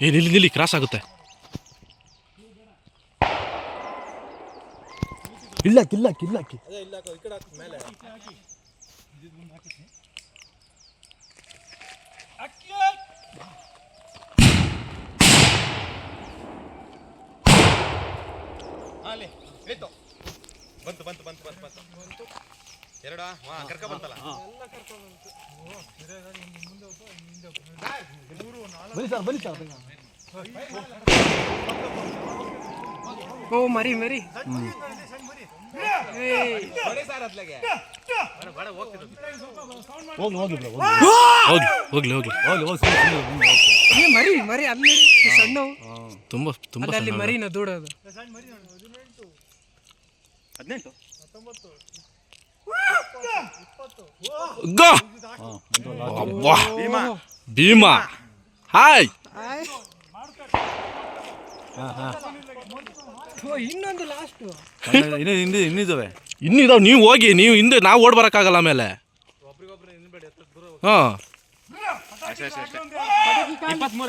ಏ ನಿಲ್ಲಿ ನಿಲ್ಲಿ ಕ್ರಾಸ್ ಆಗುತ್ತೆ. ಇಲ್ಲ ಕಿಲ್ಲ ಕಿಲ್ಲ ಇಳಿತು ಬಂತು ಬಂತು ಬಂತು ಬಂತು ಬಂತು. ಎರಡ? ಹಾ ಕರ್ಕ ಬಂತಲ್ಲ. ಬನ್ನಿ ಸರ್ ಬನ್ನಿ ಸರ್. ಓ ಮರಿ ಮರಿ. ಹೋಗ್ಲಿ ಹೋಗ್ಲಿ. ಮರಿ ಮರಿ ಅಲ್ಲಿ ಸಣ್ಣ ತುಂಬ ತುಂಬ ಅಲ್ಲಿ ಮರಿನ ದೂಡೋದು. ಹದಿನೆಂಟು. ಗೋ. ಅಬ್ಬಾ ಭೀಮಾ. ಹಾಯ್. ಓ ಇನ್ನೊಂದು ಲಾಸ್ಟ್ ಇನ್ನೂ ಹಿಂದೆ ಇನ್ನಿದ್ದಾವೆ ಇನ್ನು ಇದಾವೆ. ನೀವು ಹೋಗಿ ನೀವು ಹಿಂದೆ ನಾವು ಓಡ್ ಬರೋಕ್ಕಾಗಲ್ಲ ಆಮೇಲೆ. ಹಾಂ. ಇಪ್ಪತ್ಮೂರು